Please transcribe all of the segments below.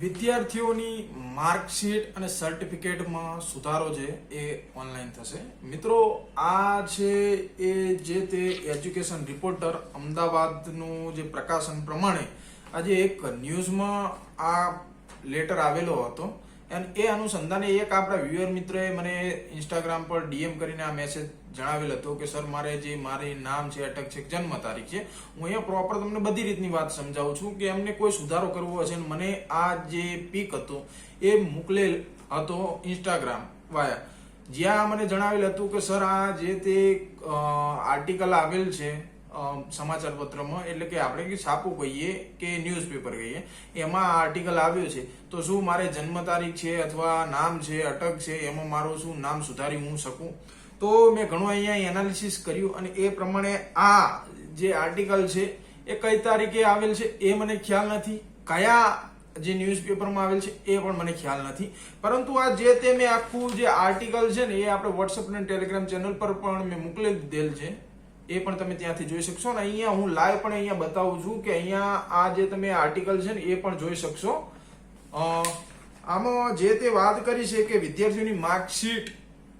વિદ્યાર્થીઓની માર્કશીટ અને સર્ટિફિકેટમાં સુધારો છે એ ઓનલાઈન થશે. મિત્રો, આ છે એ જે તે એજ્યુકેશન રિપોર્ટર અમદાવાદનું જે પ્રકાશન પ્રમાણે આજે એક ન્યૂઝમાં આ લેટર આવેલો હતો. અને એ અનુસંધાને એક આપણા વ્યુઅર મિત્રએ મને ઇન્સ્ટાગ્રામ પર ડીએમ કરીને આ મેસેજ જણાવેલ હતો કે સર મારે જે મારી નામ છે, અટક છે, જન્મ તારીખ છે, હું અહીંયા પ્રોપર તમને બધી રીતની વાત સમજાવું છું કે એમને કોઈ સુધારો કરવો હશે. ને મને આ જે પીક હતો એ મોકલેલ હતો ઇન્સ્ટાગ્રામ વાયા. જ્યાં મને જણાવેલ હતું કે સર આ જે તે આર્ટિકલ આવેલ છે સમાચાર પત્રમાં એટલે કે આપણે કે છાપું કહીએ કે ન્યૂઝપેપર કહીએ, એમાં આ આર્ટિકલ આવ્યો છે. તો શું મારે જન્મ તારીખ છે અથવા નામ છે, અટક છે, એમાં મારું શું નામ સુધારી હું શકું? તો મેં ઘણું અહીંયા એનાલિસિસ કર્યું અને એ પ્રમાણે આ જે આર્ટિકલ છે, એ કઈ તારીખે આવેલ છે એ મને ખ્યાલ નથી. કયા જે ન્યૂઝપેપરમાં આવેલ છે એ પણ મને ખ્યાલ નથી. પરંતુ આ જે તે મેં આખું જે આર્ટિકલ છે ને એ આપણે વોટ્સઅપ અને ટેલિગ્રામ ચેનલ પર પણ મેં મોકલી દીધેલ છે. એ પણ તમે ત્યાંથી જોઈ શકશો અને અહીંયા હું લાઈવ પણ અહીંયા બતાવું છું કે અહીંયા આ જે તમે આર્ટિકલ છે ને, એ પણ જોઈ શકશો. આમાં જે તે વાત કરી છે કે વિદ્યાર્થીઓની માર્કશીટ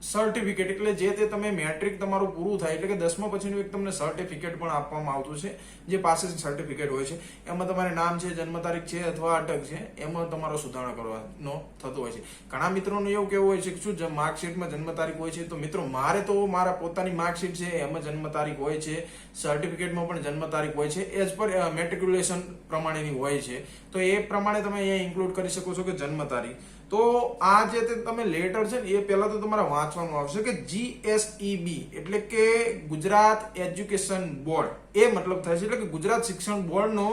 સર્ટિફિકેટ એટલે જે તે તમે મેટ્રિક તમારું પૂરું થાય, એટલે કે દસમા પછીનું એક તમને સર્ટિફિકેટ પણ આપવામાં આવતું છે, જે પાસે સર્ટિફિકેટ હોય છે. એમાં તમારે નામ છે, જન્મ તારીખ છે અથવા અટક છે, એમાં તમારો સુધારણા કરવાનો થતો હોય છે. ઘણા મિત્રોનું એવું કેવું હોય છે કે શું માર્કશીટમાં જન્મ તારીખ હોય છે? તો મિત્રો, મારે તો મારા પોતાની માર્કશીટ છે, એમાં જન્મ તારીખ હોય છે સર્ટિફિકેટમાં પણ જન્મ તારીખ હોય છે એઝ પર મેટ્રિક્યુલેશન પ્રમાણેની હોય છે. તો એ પ્રમાણે તમે અહીંયા ઇન્ક્લુડ કરી શકો છો કે જન્મ તારીખ. તો આ જે તમે લેટર છે ને, એ પહેલા તો તમારે વાંચવાનું આવશે કે જીએસઈબી એટલે કે ગુજરાત એજ્યુકેશન બોર્ડ એ મતલબ થાય છે એટલે કે ગુજરાત શિક્ષણ બોર્ડનો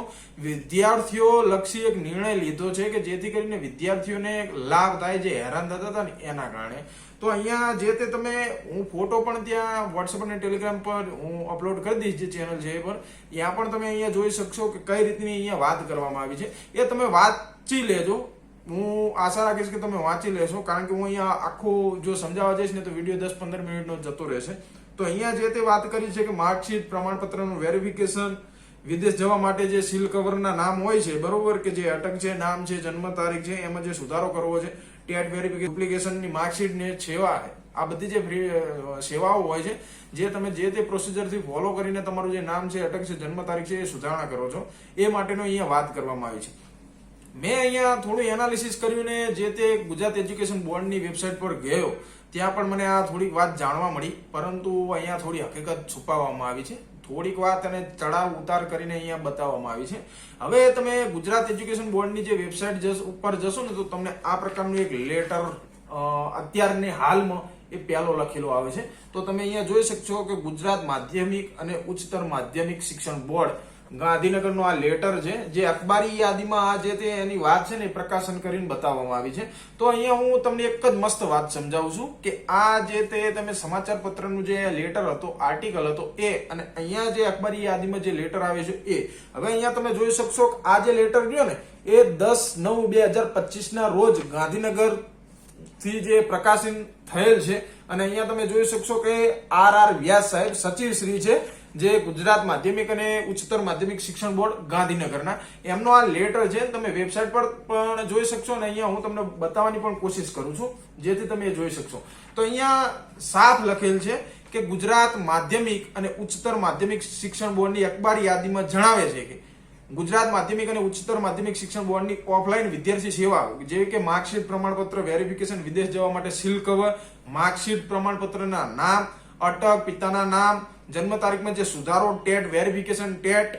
વિદ્યાર્થીઓ લક્ષી એક નિર્ણય લીધો છે કે જેથી કરીને વિદ્યાર્થીઓને લાભ થાય, જે હેરાન થતા હતા ને એના કારણે. તો અહીંયા જે તે તમે, હું ફોટો પણ ત્યાં વોટ્સઅપ અને ટેલિગ્રામ પર હું અપલોડ કરી દઈશ જે ચેનલ છે એ પર, ત્યાં પણ તમે અહીંયા જોઈ શકશો કે કઈ રીતની અહીંયા વાત કરવામાં આવી છે. એ તમે વાંચી લેજો. હું આશા રાખીશ કે તમે વાંચી લેશો, કારણ કે હું અહીંયા આખું જો સમજાવવા જઈશ ને તો વીડિયો દસ પંદર મિનિટનો જતો રહેશે. તો અહીંયા જે તે વાત કરી છે કે માર્કશીટ, પ્રમાણપત્રનું વેરિફિકેશન, વિદેશ જવા માટે જે સીલ કવરના નામ હોય છે, બરોબર કે જે અટક છે, નામ છે, જન્મ તારીખ છે, એમાં જે સુધારો કરવો છે ટેટ વેરિફિકેશન એપ્લિકેશનની માર્કશીટ ને સેવા આ બધી જે સેવાઓ હોય છે, જે તમે જે તે પ્રોસિજરથી ફોલો કરીને તમારું જે નામ છે, અટક છે, જન્મ તારીખ છે, એ સુધારણા કરો છો. એ માટેનો અહીંયા વાત કરવામાં આવી છે. મેં અહીંયા થોડું એનાલિસિસ કર્યું ને, જે તે ગુજરાત એજ્યુકેશન બોર્ડની વેબસાઇટ પર ગયો, ત્યાં પણ મને આ થોડીક વાત જાણવા મળી. પરંતુ અહીંયા થોડી હકીકત છુપાવવામાં આવી છે. થોડીક વાત અને ચડાવ ઉતાર કરીને અહીંયા બતાવવામાં આવી છે. હવે તમે ગુજરાત એજ્યુકેશન બોર્ડની જે વેબસાઇટ ઉપર જશો ને, તો તમને આ પ્રકારનું એક લેટર અત્યારની હાલમાં એ પહેલો લખેલો આવે છે. તો તમે અહીંયા જોઈ શકશો કે ગુજરાત માધ્યમિક અને ઉચ્ચતર માધ્યમિક શિક્ષણ બોર્ડ ગાંધીનગરનો આ લેટર છે, જે અખબારી યાદીમાં આ જે તે એની વાત છે ને પ્રકાશન કરીને બતાવવામાં આવી છે. તો અહીંયા હું તમને એક જ મસ્ત વાત સમજાવું છું કે આ જે તે તમે સમાચાર પત્રનું જે લેટર હતો, આર્ટિકલ હતો, એ અને અહીંયા જે અખબારી યાદીમાં જે લેટર આવે છે, એ. હવે અહીંયા તમે જોઈ શકશો આ જે લેટર ગયો ને, એ દસ નવ બે હજાર પચીસના રોજ ગાંધીનગરથી જે પ્રકાશિત થયેલ છે. અને અહીંયા તમે જોઈ શકશો કે આર આર વ્યાસ સાહેબ સચિવ શ્રી છે. જે ગુજરાત માધ્યમિક અને ઉચ્ચતર માધ્યમિક શિક્ષણ બોર્ડ ગાંધીનગરના. એમનો આ લેટર છે, તમે વેબસાઇટ પર પણ જોઈ શકશો અને અહીંયા હું તમને બતાવવાની પણ કોશિશ કરું છું, જેથી તમે જોઈ શકશો. તો અહીંયા સાફ લખેલ છે કે ગુજરાત માધ્યમિક અને ઉચ્ચતર માધ્યમિક શિક્ષણ બોર્ડની અખબાર યાદીમાં જણાવે છે કે ગુજરાત માધ્યમિક અને ઉચ્ચતર માધ્યમિક શિક્ષણ બોર્ડની ઓફલાઈન વિદ્યાર્થી સેવા જેવી કે માર્કશીટ પ્રમાણપત્ર, વેરિફિકેશન, વિદેશ જવા માટે સીલ કવર, માર્કશીટ પ્રમાણપત્રના નામ, અટક પિતાના નામ જન્મ તારીખમાં જે સુધારો TET verification TET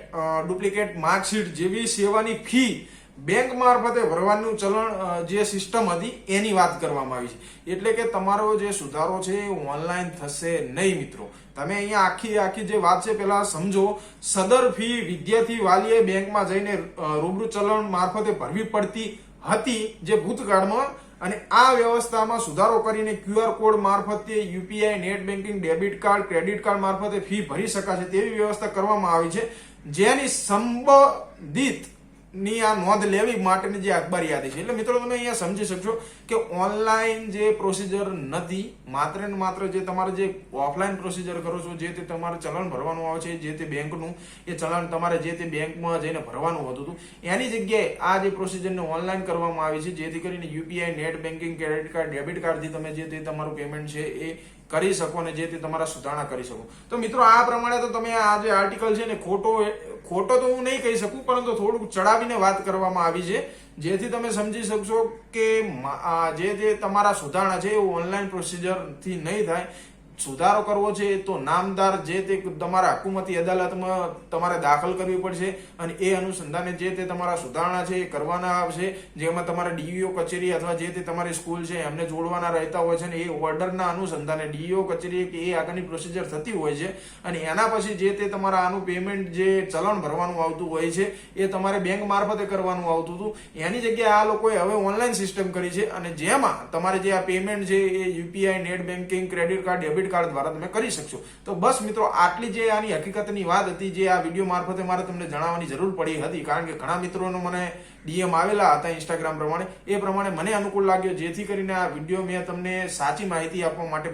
duplicate marksheet જેવી સેવાની ફી બેંક મારફતે ભરવાનું ચલણ જે સિસ્ટમ હતી એની વાત કરવામાં આવી છે. એટલે કે તમારો જે સુધારો છે એ ઓનલાઈન થશે નહીં મિત્રો. તમે અહીંયા આખી આખી જે વાત છે પેલા સમજો. સદર ફી વિદ્યાર્થી વાલીએ બેંકમાં જઈને રૂબરૂ ચલણ મારફતે ભરવી પડતી હતી જે ભૂતકાળમાં અને આ વ્યવસ્થામાં સુધારો કરીને ક્યુઆર કોડ મારફતે UPI net banking debit card, credit card મારફતે ફી ભરી શકાશે તેવી વ્યવસ્થા કરવામાં આવી છે. જેની સંબંધિત ની આ નોંધ લેવી માટેની જે અખબાર યાદી છે. એટલે મિત્રો તમે અહીંયા સમજી શકશો કે ઓનલાઈન જે પ્રોસિજર નથી, માત્ર ને માત્ર જે તમારે જે ઓફલાઈન પ્રોસિજર કરો છો, જે તે તમારે ચલણ ભરવાનું આવે છે, જે તે બેંકનું, એ ચલણ તમારે જે તે બેંકમાં જઈને ભરવાનું હોતું હતું, એની જગ્યાએ આ જે પ્રોસિજરને ઓનલાઈન કરવામાં આવી છે, જેથી કરીને UPI, net banking credit card, debit કાર્ડથી તમે જે તે તમારું પેમેન્ટ છે એ કરી શકો અને જે તે તમારા સુધારણા કરી શકો. તો મિત્રો આ પ્રમાણે તો તમે આ જે આર્ટિકલ છે ને ખોટો ખોટો તો હું નહીં કહી શકું, પરંતુ થોડુંક ચડાવીને વાત કરવામાં આવી છે. જેથી તમે સમજી શકશો કે જે જે તમારા સુધારણા છે, એ ઓનલાઈન પ્રોસિજરથી નહીં થાય. સુધારો કરવો છે, તો નામદાર જે તે તમારા હકુમતી અદાલતમાં તમારે દાખલ કરવી પડશે અને એ અનુસંધાને જે તે તમારા સુધારણા છે એ કરવાના આવશે, જેમાં તમારે ડીઈઓ કચેરી અથવા જે તે તમારી સ્કૂલ છે એમને જોડવાના રહેતા હોય છે અને એ ઓર્ડરના અનુસંધાને ડીઈઓ કચેરી કે એ આગળની પ્રોસિજર થતી હોય છે અને એના પછી જે તે તમારા આનું પેમેન્ટ જે ચલણ ભરવાનું આવતું હોય છે, એ તમારે બેંક મારફતે કરવાનું આવતું હતું. એની જગ્યાએ આ લોકોએ હવે ઓનલાઈન સિસ્ટમ કરી છે અને જેમાં તમારે જે આ પેમેન્ટ છે એ UPI net banking credit card debit card દ્વારા તમે કરી શકશો. તો બસ મિત્રો, આટલી જે આની હકીકતની વાત હતી, જે આ વીડિયો મારફતે મારે તમને જણાવવાની જરૂર પડી હતી, કારણ કે ઘણા મિત્રોનો મને ડીએમ આવેલા હતા ઇન્સ્ટાગ્રામ પ્રમાણે. એ પ્રમાણે મને અનુકૂળ લાગ્યો, જેથી કરીને આ વીડિયો મેં તમને સાચી માહિતી આપવા માટે